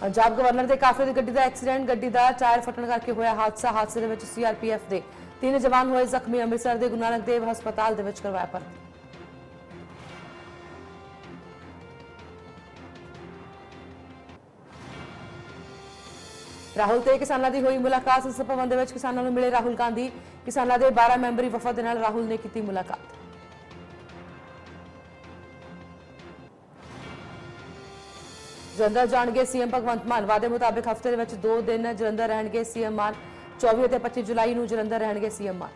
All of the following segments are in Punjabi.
ਪੰਜਾਬ ਗਵਰਨਰ ਦੇ ਕਾਫਲੇ ਦੀ ਗੱਡੀ ਦਾ ਐਕਸੀਡੈਂਟ, ਗੱਡੀ ਦਾ ਟਾਇਰ ਫਟਣ ਕਰਕੇ ਹੋਇਆ ਹਾਦਸਾ। ਹਾਦਸੇ ਦੇ ਵਿੱਚ ਸੀਆਰਪੀਐਫ ਦੇ ਤਿੰਨ ਜਵਾਨ ਹੋਏ ਜ਼ਖਮੀ ਅੰਮ੍ਰਿਤਸਰ ਦੇ ਗੁਰੂ ਨਾਨਕ ਦੇਵ ਹਸਪਤਾਲ ਦੇ ਵਿੱਚ ਕਰਵਾਇਆ ਭਰਤੀ ਰਾਹੁਲ ਤੇ ਕਿਸਾਨਾਂ ਦੀ ਹੋਈ ਮੁਲਾਕਾਤ। ਸੰਸਦ ਭਵਨ ਦੇ ਵਿੱਚ ਕਿਸਾਨਾਂ ਨੂੰ ਮਿਲੇ ਰਾਹੁਲ ਗਾਂਧੀ। ਕਿਸਾਨਾਂ ਦੇ 12 ਮੈਂਬਰੀ ਵਫਦ ਦੇ ਨਾਲ ਰਾਹੁਲ ਨੇ ਕੀਤੀ ਮੁਲਾਕਾਤ। ਜਲੰਧਰ ਜਾਣਗੇ ਸੀਐਮ ਭਗਵੰਤ ਮਾਨ। ਵਾਅਦੇ ਮੁਤਾਬਕ ਹਫ਼ਤੇ ਦੇ ਵਿੱਚ 2 ਦਿਨ ਜਲੰਧਰ ਰਹਿਣਗੇ ਸੀਐਮ ਮਾਨ। 24 ਅਤੇ 25 ਜੁਲਾਈ ਨੂੰ ਜਲੰਧਰ ਰਹਿਣਗੇ ਸੀਐਮ ਮਾਨ।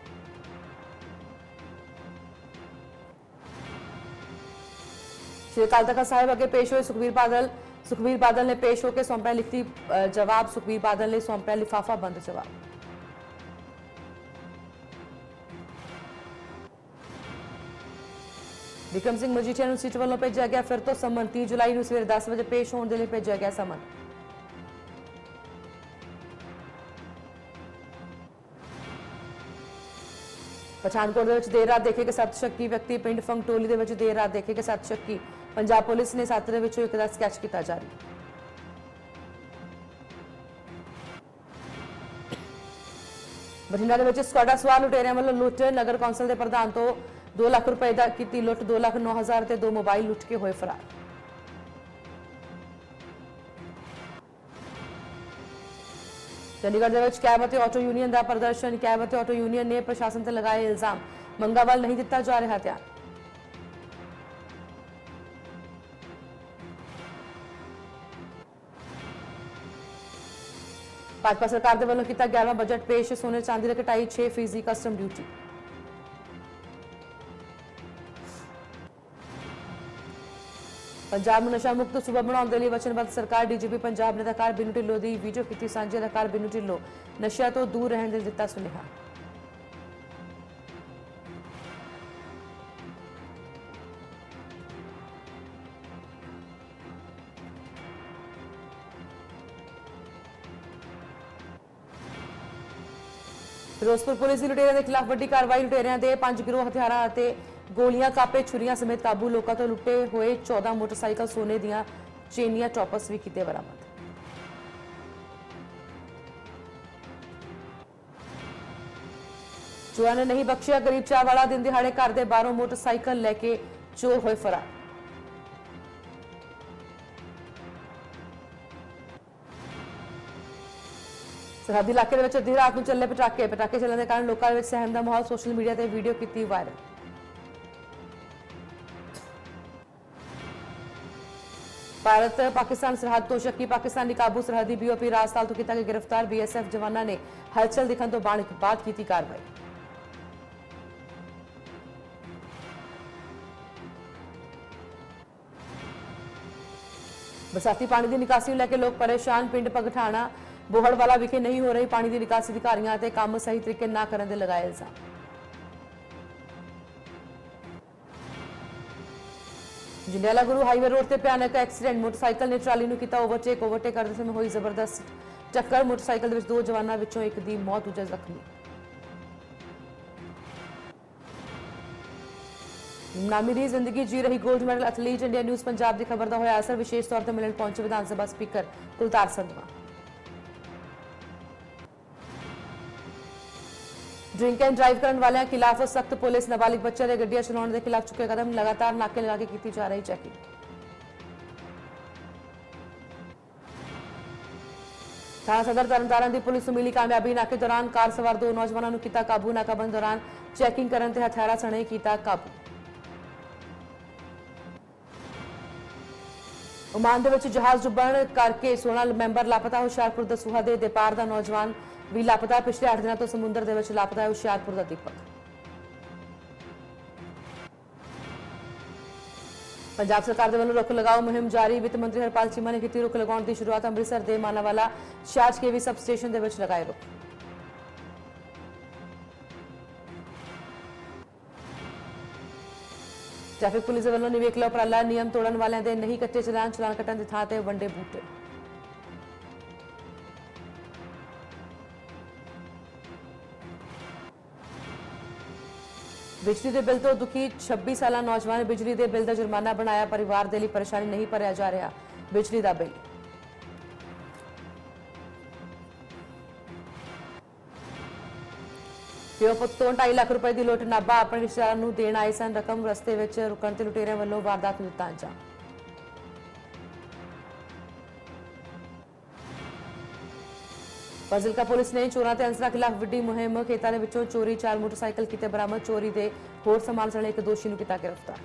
ਸ਼੍ਰੀ ਅਕਾਲ ਤਖਤ ਸਾਹਿਬ ਅੱਗੇ ਪੇਸ਼ ਹੋਏ ਸੁਖਬੀਰ ਬਾਦਲ। ਸੁਖਬੀਰ ਬਾਦਲ ਨੇ ਪੇਸ਼ ਹੋ ਕੇ ਸੌਂਪਿਆ ਲਿਖਤੀ ਜਵਾਬ। ਸੁਖਬੀਰ ਬਾਦਲ ਨੇ ਸੌਂਪਿਆ ਲਿਫਾਫਾ, ਬੰਦ ਜਵਾਬ। ਵਿਕਰਮ ਸਿੰਘ ਮਜੀਠੀਆ ਨੂੰ ਸੀਟ ਵੱਲੋਂ ਭੇਜਿਆ ਗਿਆ ਫਿਰ ਤੋਂ ਸਮਨ 30 ਜੁਲਾਈ ਨੂੰ ਸਵੇਰੇ 10 ਵਜੇ ਪੇਸ਼ ਹੋਣ ਦੇ ਲਈ ਭੇਜਿਆ ਗਿਆ ਸਮਨ ਪਠਾਨਕੋਟ ਦੇ ਵਿੱਚ ਦੇਰ ਰਾਤ ਦੇਖੇ ਕਿ ਸੱਤ ਸ਼ੱਕੀ ਵਿਅਕਤੀ ਪਿੰਡ ਫੰਗਟੋਲੀ ਦੇ ਵਿੱਚ ਦੇਰ ਰਾਤ ਦੇਖੇ ਕਿ ਸੱਤ ਸ਼ੱਕੀ। ਪੰਜਾਬ ਪੁਲਿਸ ਨੇ ਸੱਤ ਦੇ ਵਿੱਚੋਂ ਇੱਕ ਦਾ ਸਕੈਚ ਕੀਤਾ ਜਾਰੀ। ਬਠਿੰਡਾ ਦੇ ਵਿੱਚ ਸਕਾਡਾ ਸਵਾਲ ਲੁਟੇਰਿਆਂ ਵੱਲੋਂ ਲੁੱਟ, ਨਗਰ ਕੌਂਸਲ ਦੇ ਪ੍ਰਧਾਨ ਤੋਂ 2 ਲੱਖ ਰੁਪਏ ਦਾ ਕੀਤੀ ਲੁੱਟ 2 ਲੱਖ 9 ਹਜ਼ਾਰ ਤੇ ਦੋ ਮੋਬਾਈਲ ਲੁੱਟ ਕੇ ਹੋਏ ਫਰਾਰ। ਚੰਡੀਗੜ੍ਹ ਦੇ ਵਿੱਚ ਕੈਬ ਅਤੇ ਆਟੋ ਯੂਨੀਅਨ ਦਾ ਪ੍ਰਦਰਸ਼ਨ, ਕੈਬ ਅਤੇ ਆਟੋ ਯੂਨੀਅਨ ਨੇ ਪ੍ਰਸ਼ਾਸਨ ਤੇ ਲਗਾਏ ਇਲਜ਼ਾਮ। ਮੰਗਾਂ ਵੱਲ ਨਹੀਂ ਦਿੱਤਾ ਜਾ ਰਿਹਾ ਧਿਆਨ। ਭਾਜਪਾ ਸਰਕਾਰ ਦੇ ਵੱਲੋਂ ਕੀਤਾ 11ਵਾਂ ਬਜਟ ਪੇਸ਼, ਸੋਨੇ ਚਾਂਦੀ ਦੀ ਕਟਾਈ 6 ਫੀਸਦੀ ਕਸਟਮ ਡਿਊਟੀ। ਪੰਜਾਬ ਨੂੰ ਨਸ਼ਾ ਮੁਕਤ ਸੂਬਾ ਬਣਾਉਣ ਦੇ ਲਈ ਵਚਨਬੱਧ ਸਰਕਾਰ ਡੀਜੀਪੀ ਪੰਜਾਬ ਨੇ ਅਧਿਕਾਰ ਬਿਨੂ ਢਿੱਲੋਂ ਦੀ ਵੀਡੀਓ ਕੀਤੀ ਸਾਂਝੀ ਅਦਾਕਾਰ ਬਿਨੂ ਢਿੱਲੋਂ, ਨਸ਼ਿਆਂ ਤੋਂ ਦੂਰ ਰਹਿਣ ਦੇ ਦਿੱਤਾ ਸੁਨੇਹਾ। ਫਿਰੋਜ਼ਪੁਰ ਪੁਲਿਸ ਦੀ ਲੁਟੇਰਿਆਂ ਦੇ ਖਿਲਾਫ ਵੱਡੀ ਕਾਰਵਾਈ, ਲੁਟੇਰਿਆਂ ਦੇ ਪੰਜ ਗਿਰੋਹ ਹਥਿਆਰਾਂ ਅਤੇ ਗੋਲੀਆਂ ਕਾਪੇ ਛੁਰੀਆਂ ਸਮੇਤ ਕਾਬੂ ਲੋਕਾਂ ਤੋਂ ਲੁੱਟੇ ਹੋਏ 14 ਮੋਟਰਸਾਈਕਲ ਸੋਨੇ ਦੀਆਂ ਚੇਨੀਆਂ ਟੌਪਸ ਵੀ ਕੀਤੇ ਬਰਾਮਦ। ਚੋਰਾਂ ਨੇ ਨਹੀਂ ਬਖਸ਼ਿਆ, ਗਰੀਬ ਚਾਹ ਵਾਲਾ ਦਿਨ ਦਿਹਾੜੇ ਘਰ ਦੇ ਬਾਹਰੋਂ ਮੋਟਰਸਾਈਕਲ ਲੈ ਕੇ ਚੋਰ ਹੋਏ ਫਰਾਰ। ਸਰਹੱਦੀ ਇਲਾਕੇ ਦੇ ਵਿੱਚ ਅੱਧੀ ਰਾਤ ਨੂੰ ਚੱਲੇ ਪਟਾਕੇ ਪਟਾਕੇ ਚੱਲਣ ਦੇ ਕਾਰਨ ਲੋਕਾਂ ਦੇ ਵਿੱਚ ਸਹਿਮ ਦਾ ਮਾਹੌਲ ਸੋਸ਼ਲ ਮੀਡੀਆ ਤੇ ਵੀਡੀਓ ਕੀਤੀ ਵਾਇਰਲ। ਭਾਰਤ, ਪਾਕਿਸਤਾਨ ਸਰਹੱਦ ਤੋਂ ਸ਼ੱਕੀ ਪਾਕਿਸਤਾਨੀ ਕਾਬੂ ਸਰਹੱਦੀ ਬੀਓਪੀ ਰਾਜਸਥਾਨ ਤੋਂ ਕੀਤਾ ਗਿਆ ਗ੍ਰਿਫਤਾਰ। ਬੀਐਸਐਫ ਜਵਾਨਾਂ ਨੇ ਹਲਚਲ ਦਿਖਣ ਤੋਂ ਬਾਅਦ ਕੀਤੀ ਕਾਰਵਾਈ। ਬਰਸਾਤੀ ਪਾਣੀ ਦੀ ਨਿਕਾਸੀ ਨੂੰ ਲੈ ਕੇ ਲੋਕ ਪਰੇਸ਼ਾਨ। ਪਿੰਡ ਪਗਠਾਣਾ ਬੋਹੜਵਾਲਾ ਵਿਖੇ ਨਹੀਂ ਹੋ ਰਹੀ ਪਾਣੀ ਦੀ ਨਿਕਾਸੀ ਅਧਿਕਾਰੀਆਂ ਤੇ ਕੰਮ ਸਹੀ ਤਰੀਕੇ ਨਾ ਕਰਨ ਦੇ ਲਗਾਏ ਇਲਜ਼ਾਮ। ਜੰਡਿਆਲਾ ਗੁਰੂ ਹਾਈਵੇ ਰੋਡ ਤੇ ਭਿਆਨਕ ਐਕਸੀਡੈਂਟ। ਮੋਟਰਸਾਈਕਲ ਨੇ ਟਰਾਲੀ ਨੂੰ ਕੀਤਾ ਓਵਰਟੇਕ। ਓਵਰਟੇਕ ਕਰਦੇ ਸਮੇਂ ਹੋਈ ਜ਼ਬਰਦਸਤ ਟੱਕਰ। ਮੋਟਰਸਾਈਕਲ ਦੇ ਵਿੱਚ ਦੋ ਜਵਾਨਾਂ ਵਿੱਚੋਂ ਇੱਕ ਦੀ ਮੌਤ ਦੂਜਾ ਜ਼ਖਮੀ। ਨਾਮੀ ਦੀ ਜ਼ਿੰਦਗੀ ਜੀ ਰਹੀ 골ਡ medal athlete India news Punjab ਦੀ ਖਬਰ ਦਾ ਹੋਇਆ ਅਸਰ। ਵਿਸ਼ੇਸ਼ ਤੌਰ ਤੇ ਮਿਲਣ ਪਹੁੰਚੇ Vidhan Sabha speaker Kultar Sandhwan. Drink and drive ਕਰਨ ਵਾਲਿਆਂ ਖਿਲਾਫ ਸਖਤ ਪੁਲਿਸ ਨਾਬਾਲਿਗ ਬੱਚਿਆਂ ਦੇ ਗੱਡੀਆਂ ਚਲਾਉਣ ਦੇ ਖਿਲਾਫ ਚੁੱਕੇ ਕਦਮ, ਲਗਾਤਾਰ ਨਾਕੇ ਲਗਾ ਕੇ ਕੀਤੀ ਜਾ ਰਹੀ ਚੈਕਿੰਗ। ਥਾਣਾ ਸਦਰ ਤਰਨਤਾਰਨ ਦੀ ਪੁਲਿਸ ਨੂੰ ਮਿਲੀ ਕਾਮਯਾਬੀ ਨਾਕੇ ਦੌਰਾਨ ਕਾਰ ਸਵਾਰ ਦੋ ਨੌਜਵਾਨਾਂ ਨੂੰ ਕੀਤਾ ਕਾਬੂ। ਨਾਕਾਬੰਦ ਦੌਰਾਨ ਚੈਕਿੰਗ ਕਰਨ ਤੇ ਹਥਿਆਰਾਂ ਸਣੇ ਕੀਤਾ ਕਾਬੂ। ਓਮਾਨ ਦੇ ਵਿੱਚ ਜਹਾਜ਼ ਡੁੱਬਣ ਕਰਕੇ 16 ਮੈਂਬਰ ਲਾਪਤਾ, ਹੁਸ਼ਿਆਰਪੁਰ ਦਸੂਹਾ ਦੇ ਦੇਪਾਰ ਦਾ ਨੌਜਵਾਨ ਵੀ ਲਾਪਤਾ ਪਿਛਲੇ 8 ਦਿਨਾਂ ਤੋਂ ਸਮੁੰਦਰ ਦੇ ਵਿੱਚ ਲਾਪਤਾ ਹੈ ਹੁਸ਼ਿਆਰਪੁਰ ਦਾ ਦੀਪਕ। ਪੰਜਾਬ ਸਰਕਾਰ ਦੇ ਵੱਲੋਂ ਰੁੱਖ ਲਗਾਓ ਮੁਹਿੰਮ ਜਾਰੀ। ਵਿੱਤ ਮੰਤਰੀ ਹਰਪਾਲ ਚੀਮਾ ਨੇ ਕੀਤੀ ਰੁੱਖ ਲਗਾਉਣ ਦੀ ਸ਼ੁਰੂਆਤ। ਅੰਮ੍ਰਿਤਸਰ ਦੇ ਮਾਨਾਵਾਲਾ ਸ਼ਾਜ ਕੇਵੀ ਸਬ ਸਟੇਸ਼ਨ ਦੇ ਵਿੱਚ ਲਗਾਏ ਰੁੱਖ। ਟ੍ਰੈਫਿਕ ਪੁਲਿਸ ਵੱਲੋਂ ਨਿਵੇਕਲਾ ਉਪਰਾਲਾ, ਨਿਯਮ ਤੋੜਨ ਵਾਲਿਆਂ ਦੇ ਨਹੀਂ ਕੱਟੇ ਚਲਾਨ ਚਲਾਨ ਕੱਟਣ ਦੀ ਥਾਂ ਤੇ ਵੰਡੇ ਬੂਟੇ। ਬਿਜਲੀ ਦੇ ਬਿੱਲ ਤੋਂ ਦੁਖੀ 26 ਸਾਲਾ ਨੌਜਵਾਨ ਬਿਜਲੀ ਦੇ ਬਿੱਲ ਦਾ ਜੁਰਮਾਨਾ ਬਣਾਇਆ, ਪਰਿਵਾਰ ਦੇ ਲਈ ਪਰੇਸ਼ਾਨੀ ਨਹੀਂ ਭਰਿਆ ਜਾ ਰਿਹਾ, ਬਿਜਲੀ ਦਾ ਬਿੱਲ। ਪਿਓ ਪੁੱਤ ਤੋਂ 2.5 ਲੱਖ ਰੁਪਏ ਦੀ ਲੁੱਟ ਨਾਬਾ ਆਪਣੇ ਰਿਸ਼ਤੇਦਾਰਾਂ ਨੂੰ ਦੇਣ ਆਏ ਸਨ। ਰਕਮ ਰਸਤੇ ਵਿੱਚ ਰੁਕਣ ਤੇ ਲੁਟੇਰਿਆਂ ਵੱਲੋਂ ਵਾਰਦਾਤ ਨੂੰ ਦਿੱਤਾ ਅੰਜਾਮ। ਫਾਜ਼ਿਲਕਾ ਪੁਲਿਸ ਨੇ ਚੋਰਾਂ ਤੇ ਅੰਸਰਾਂ ਖਿਲਾਫ ਵੱਡੀ ਮੁਹਿੰਮ, ਖੇਤਾਂ ਦੇ ਵਿੱਚੋਂ ਚੋਰੀ ਚਾਰ ਮੋਟਰਸਾਈਕਲ ਕੀਤੇ ਬਰਾਮਦ, ਚੋਰੀ ਦੇ ਹੋਰ ਸਮਾਨ ਸਣੇ ਇੱਕ ਦੋਸ਼ੀ ਨੂੰ ਕੀਤਾ ਗ੍ਰਿਫਤਾਰ।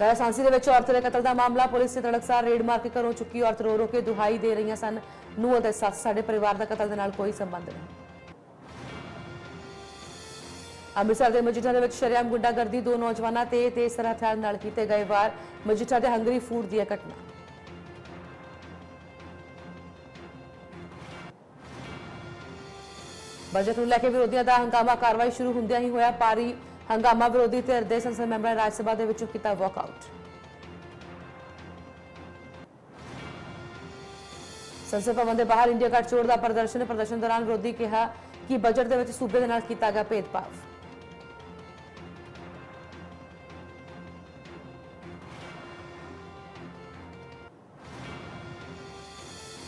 ਰਾਜਸਥਾਨੀ ਦੇ ਵਿੱਚ ਔਰਤ ਦੇ ਕਤਲ ਦਾ ਮਾਮਲਾ, ਪੁਲਿਸ ਨੇ ਤੜਕਸਾਰ ਰੇਡ ਮਾਰ ਕੇ ਘਰੋਂ ਚੁੱਕੀ ਔਰਤ ਰੋ ਰੋ ਕੇ ਦੁਹਾਈ ਦੇ ਰਹੀਆਂ ਸਨ। ਨੂੰ ਅਤੇ ਸੱਸ ਸਾਡੇ ਪਰਿਵਾਰ ਦਾ ਕਤਲ ਦੇ ਨਾਲ ਕੋਈ ਸੰਬੰਧ ਨਹੀਂ। ਅੰਮ੍ਰਿਤਸਰ ਦੇ ਮਜੀਠਾ ਦੇ ਵਿੱਚ ਸ਼ਰੇਆਮ ਗੁੰਡਾਗਰਦੀ ਦੋ ਨੌਜਵਾਨਾਂ ਤੇ ਤੇਜ਼ ਤਰ੍ਹਾਂ ਹਥਿਆਰ ਨਾਲ ਕੀਤੇ ਗਏ ਵਾਰ ਮਜੀਠਾ ਦੇ ਹੰਗਰੀ ਫੂਡ ਦੀ ਇਹ ਘਟਨਾ। ਬਜਟ ਨੂੰ ਲੈ ਕੇ ਵਿਰੋਧੀਆਂ ਦਾ ਹੰਗਾਮਾ ਕਾਰਵਾਈ ਸ਼ੁਰੂ ਹੁੰਦਿਆਂ ਹੀ ਹੋਇਆ ਪਾਰੀ। ਹੰਗਾਮਾ ਵਿਰੋਧੀ ਧਿਰ ਦੇ ਸੰਸਦ ਮੈਂਬਰਾਂ ਰਾਜ ਸਭਾ ਦੇ ਵਿੱਚੋਂ ਕੀਤਾ ਵਾਕਆਊਟ ਸੰਸਦ ਭਵਨ ਦੇ ਬਾਹਰ ਇੰਡੀਆ ਕੱਟ ਚੋੜ ਦਾ ਪ੍ਰਦਰਸ਼ਨ ਪ੍ਰਦਰਸ਼ਨ ਦੌਰਾਨ ਵਿਰੋਧੀ ਕਿਹਾ ਕਿ ਬਜਟ ਦੇ ਵਿੱਚ ਸੂਬੇ ਦੇ ਨਾਲ ਕੀਤਾ ਗਿਆ ਭੇਦਭਾਵ।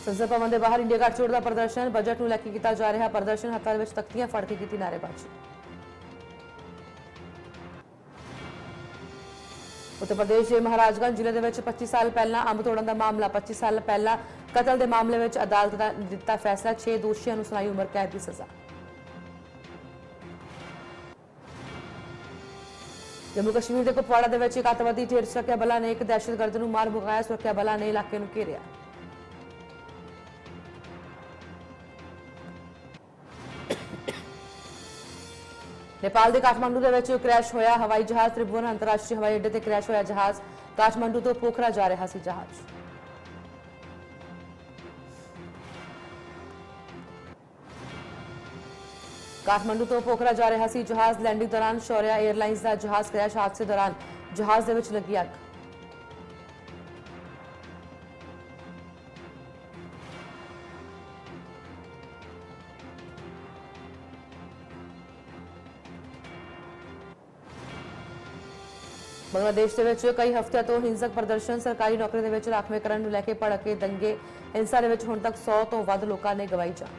ਸੰਸਦ ਭਵਨ ਦੇ ਬਾਹਰ ਇੰਡੀਆ ਕੱਟ ਚੋੜ ਦਾ ਪ੍ਰਦਰਸ਼ਨ ਬਜਟ ਨੂੰ ਲੈ ਕੇ ਕੀਤਾ ਜਾ ਰਿਹਾ ਪ੍ਰਦਰਸ਼ਨ ਹੱਥਾਂ ਦੇ ਵਿੱਚ ਤਖਤੀਆਂ ਫੜ ਕੇ ਕੀਤੀ ਨਾਅਰੇਬਾਜ਼ੀ। ਉੱਤਰ ਪ੍ਰਦੇਸ਼ ਦੇ ਮਹਾਰਾਜਗੰਜ ਜ਼ਿਲ੍ਹੇ ਦੇ ਵਿੱਚ 25 ਸਾਲ ਪਹਿਲਾਂ ਅੰਬ ਤੋੜਨ ਦਾ ਮਾਮਲਾ 25 ਸਾਲ ਪਹਿਲਾਂ ਕਤਲ ਦੇ ਮਾਮਲੇ ਵਿੱਚ ਅਦਾਲਤ ਦਾ ਦਿੱਤਾ ਫੈਸਲਾ 6 ਦੋਸ਼ੀਆਂ ਨੂੰ ਸੁਣਾਈ ਉਮਰ ਕੈਦ ਦੀ ਸਜ਼ਾ। ਜੰਮੂ ਕਸ਼ਮੀਰ ਦੇ ਕੁਪਵਾੜਾ ਦੇ ਵਿੱਚ ਇੱਕ ਅੱਤਵਾਦੀ ਢੇਰ ਸੁਰੱਖਿਆ ਬਲਾਂ ਨੇ ਇੱਕ ਦਹਿਸ਼ਤਗਰਦ ਨੂੰ ਮਾਰ ਮੁਕਾਇਆ, ਸੁਰੱਖਿਆ ਬਲਾਂ ਨੇ ਇਲਾਕੇ ਨੂੰ ਘੇਰਿਆ। ਨੇਪਾਲ ਦੇ ਕਾਠਮੰਡੂ ਦੇ ਵਿੱਚ ਕ੍ਰੈਸ਼ ਹੋਇਆ ਹਵਾਈ ਜਹਾਜ਼ ਤ੍ਰਿਭੁਵਨ ਅੰਤਰਰਾਸ਼ਟਰੀ ਹਵਾਈ ਅੱਡੇ ਤੇ ਕ੍ਰੈਸ਼ ਹੋਇਆ ਜਹਾਜ਼। ਕਾਠਮੰਡੂ ਤੋਂ ਪੋਖਰਾ ਜਾ ਰਿਹਾ ਸੀ ਜਹਾਜ਼। ਕਾਠਮੰਡੂ ਤੋਂ ਪੋਖਰਾ ਜਾ ਰਿਹਾ ਸੀ ਜਹਾਜ਼। ਲੈਂਡਿੰਗ ਦੌਰਾਨ ਸ਼ੌਰਿਆ 에ਅਰਲਾਈਨਸ ਦਾ ਜਹਾਜ਼ ਕ੍ਰੈਸ਼ ਹਾਦਸੇ ਦੌਰਾਨ ਜਹਾਜ਼ ਦੇ ਵਿੱਚ ਲੱਗੀ ਅੱਗ। ਬੰਗਲਾਦੇਸ਼ ਦੇ ਵਿੱਚ ਕਈ ਹਫ਼ਤਿਆਂ ਤੋਂ ਹਿੰਸਕ ਪ੍ਰਦਰਸ਼ਨ ਸਰਕਾਰੀ ਨੌਕਰੀ ਦੇ ਵਿੱਚ ਰਾਖਵੇਂ ਕਰਨ ਨੂੰ ਲੈ ਕੇ ਭੜਕੇ ਦੰਗੇ। ਹਿੰਸਾ ਦੇ ਵਿੱਚ ਹੁਣ ਤੱਕ 100 ਤੋਂ ਵੱਧ ਲੋਕਾਂ ਨੇ ਗਵਾਈ ਜਾਨ।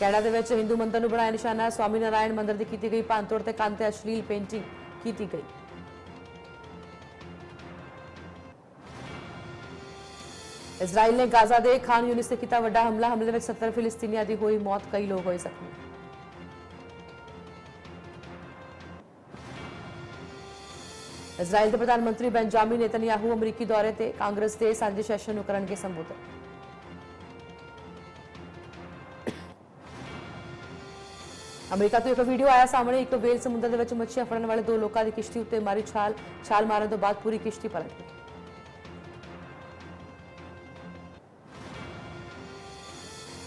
ਕੈਨੇਡਾ ਦੇ ਵਿੱਚ ਹਿੰਦੂ ਮੰਦਰ ਨੂੰ ਬਣਾਇਆ ਨਿਸ਼ਾਨਾ। ਸਵਾਮੀ ਨਾਰਾਇਣ ਮੰਦਰ ਦੀ ਕੀਤੀ ਗਈ ਭੰਨਤੋੜ ਤੇ ਕੰਨ ਤੇ ਅਸ਼ਲੀਲ ਪੇਂਟਿੰਗ ਕੀਤੀ ਗਈ। ਇਜ਼ਰਾਈਲ ਨੇ ਗਾਜ਼ਾ ਦੇ ਖਾਨ ਯੂਨਿਸ ਤੇ ਕੀਤਾ ਵੱਡਾ ਹਮਲਾ। ਹਮਲੇ ਵਿੱਚ 70 ਫਿਲਿਸਤੀਨੀਆਂ ਦੀ ਹੋਈ ਮੌਤ, ਕਈ ਲੋਕ ਹੋਏ ਜ਼ਖਮੀ। ਇਜ਼ਰਾਈਲ ਦੇ ਪ੍ਰਧਾਨ ਮੰਤਰੀ ਬੈਂਜਾਮਿਨ ਨੇਤਨਯਾਹੂ ਅਮਰੀਕੀ ਦੌਰੇ ਤੇ ਕਾਂਗਰਸ ਦੇ ਸਾਂਝੇ ਸੈਸ਼ਨ ਨੂੰ ਕਰਨਗੇ ਸੰਬੋਧਨ। ਅਮਰੀਕਾ ਤੋਂ ਇੱਕ ਵੀਡੀਓ ਆਇਆ ਸਾਹਮਣੇ, ਇੱਕ ਵੇਲ ਸਮੁੰਦਰ ਦੇ ਵਿੱਚ ਮੱਛੀਆਂ ਫੜਨ ਵਾਲੇ ਦੋ ਲੋਕਾਂ ਦੀ ਕਿਸ਼ਤੀ ਉੱਤੇ ਮਾਰੀ ਛਾਲ ਛਾਲ ਮਾਰਨ ਤੋਂ ਬਾਅਦ ਪੂਰੀ ਕਿਸ਼ਤੀ ਪਲਟ ਗਈ।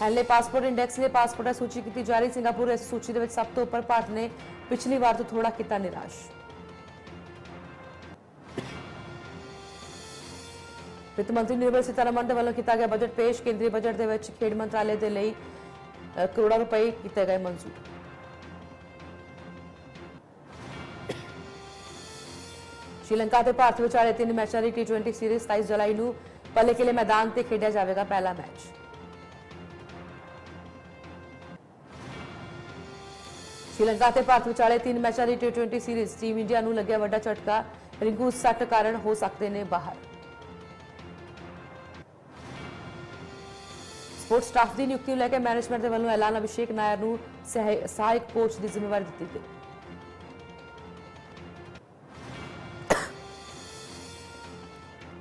ਹੈਲੇ ਪਾਸਪੋਰਟ ਇੰਡੈਕਸ ਨੇ ਪਾਸਪੋਰਟਾਂ ਸੂਚੀ ਕੀਤੀ ਜਾ ਰਹੀ, ਸਿੰਗਾਪੁਰ ਇਸ ਸੂਚੀ ਦੇ ਵਿੱਚ ਸਭ ਤੋਂ ਉੱਪਰ ਭਾਰਤ ਨੇ ਪਿਛਲੀ ਵਾਰ ਤੋਂ ਥੋੜਾ ਕੀਤਾ ਨਿਰਾਸ਼। ਵਿੱਤ ਮੰਤਰੀ ਨਿਰਮਲ ਸੀਤਾਰਮਨ ਦੇ ਵੱਲੋਂ ਕੀਤਾ ਗਿਆ ਬਜਟ ਪੇਸ਼, ਕੇਂਦਰੀ ਬਜਟ ਦੇ ਵਿੱਚ ਖੇਡ ਮੰਤਰਾਲੇ ਦੇ ਲਈ ਕਰੋੜਾਂ ਰੁਪਏ ਕੀਤੇ ਗਏ ਮਨਜ਼ੂਰ। ਸ਼੍ਰੀਲੰਕਾ ਤੇ ਭਾਰਤ ਵਿਚਾਲੇ ਤਿੰਨ ਮੈਚਾਂ ਦੀ ਟੀ20 ਸੀਰੀਜ਼ 27 ਜੁਲਾਈ ਨੂੰ ਪੱਲੇ ਕਿਲੇ ਮੈਦਾਨ ਤੇ ਖੇਡਿਆ ਜਾਵੇਗਾ ਪਹਿਲਾ ਮੈਚ। ਸ਼੍ਰੀਲੰਕਾ ਤੇ ਭਾਰਤ ਵਿਚਾਲੇ ਤਿੰਨ ਮੈਚਾਂ ਦੀ ਟੀ20 ਸੀਰੀਜ਼ ਟੀਮ ਇੰਡੀਆ ਨੂੰ ਲੱਗਿਆ ਵੱਡਾ ਝਟਕਾ। ਰਿੰਕੂ ਸੱਟ ਕਾਰਨ ਹੋ ਸਕਦੇ ਨੇ ਬਾਹਰ। ਸਪੋਰਟਸ ਸਟਾਫ ਦੀ ਨਿਯੁਕਤੀ ਨੂੰ ਲੈ ਕੇ ਮੈਨੇਜਮੈਂਟ ਦੇ ਵੱਲੋਂ ਐਲਾਨ ਅਭਿਸ਼ੇਕ ਨਾਇਰ ਨੂੰ ਸਹਾਇਕ ਕੋਚ ਦੀ ਜ਼ਿੰਮੇਵਾਰੀ ਦਿੱਤੀ ਗਈ।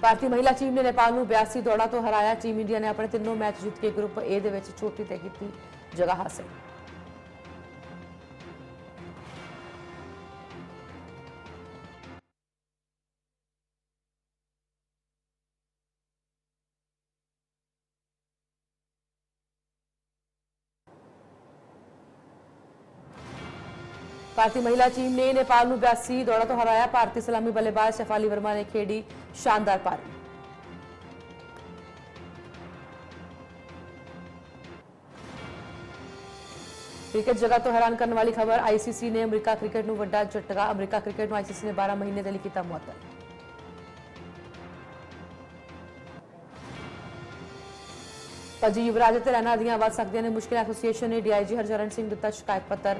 ਭਾਰਤੀ ਮਹਿਲਾ ਟੀਮ ਨੇ ਨੇਪਾਲ ਨੂੰ 82 ਦੌੜਾਂ ਤੋਂ ਹਰਾਇਆ। ਟੀਮ ਇੰਡੀਆ ਨੇ ਆਪਣੇ ਤਿੰਨੋਂ ਮੈਚ ਜਿੱਤ ਕੇ ਗਰੁੱਪ ਏ ਦੇ ਵਿੱਚ ਚੋਟੀ ਤੇ ਕੀਤੀ ਜਗ੍ਹਾ ਹਾਸਲ। ਭਾਰਤੀ ਮਹਿਲਾ ਟੀਮ ਨੇ ਨੇਪਾਲ ਨੂੰ 82 ਦੌੜਾਂ ਤੋਂ ਹਰਾਇਆ। ਭਾਰਤੀ ਸਲਾਮੀ ਬੱਲੇਬਾਜ਼ ਸ਼ਫਾਲੀ ਵਰਮਾ ਨੇ ਖੇਡੀ ਸ਼ਾਨਦਾਰ ਪਾਰੀ। ਕ੍ਰਿਕਟ ਜਗਤ ਤੋਂ ਹੈਰਾਨ ਕਰਨ ਵਾਲੀ ਖਬਰ ਆਈਸੀਸੀ ਨੇ ਅਮਰੀਕਾ ਕ੍ਰਿਕਟ ਨੂੰ ਵੱਡਾ ਝਟਕਾ, ਅਮਰੀਕਾ ਕ੍ਰਿਕਟ ਨੂੰ ਆਈਸੀਸੀ ਨੇ 12 ਮਹੀਨੇ ਦੇ ਲਈ ਕੀਤਾ ਮੁਅੱਤਲ। ਪਜੀ ਯੁਵਰਾਜ ਤੇ ਰਹਿਣਾ ਦੀਆਂ ਵੱਧ ਸਕਦੀਆਂ ਨੇ ਮੁਸ਼ਕਿਲ। ਐਸੋਸੀਏਸ਼ਨ ਨੇ ਡੀਆਈਜੀ ਹਰਜਰਨ ਸਿੰਘ ਦਿੱਤਾ ਸ਼ਿਕਾਇਤ ਪੱਤਰ।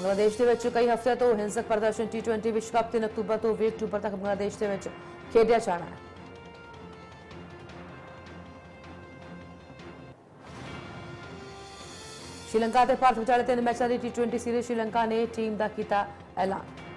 ਬੰਗਲਾਦੇਸ਼ ਦੇ ਵਿੱਚ ਕਈ ਹਫ਼ਤਿਆਂ ਤੋਂ ਹਿੰਸਕ ਪ੍ਰਦਰਸ਼ਨ T20 ਵਿਸ਼ਵ ਕੱਪ 3 ਅਕਤੂਬਰ ਤੋਂ 20 ਅਕਤੂਬਰ ਤੱਕ ਬੰਗਲਾਦੇਸ਼ ਦੇ ਵਿੱਚ ਖੇਡਿਆ ਜਾਣਾ ਹੈ। ਸ਼੍ਰੀਲੰਕਾ ਤੇ ਭਾਰਤ ਵਿਚਾਲੇ ਤਿੰਨ ਮੈਚਾਂ ਦੀ T20 ਸੀਰੀਜ਼ ਸ਼੍ਰੀਲੰਕਾ ਨੇ ਟੀਮ ਦਾ ਕੀਤਾ ਐਲਾਨ।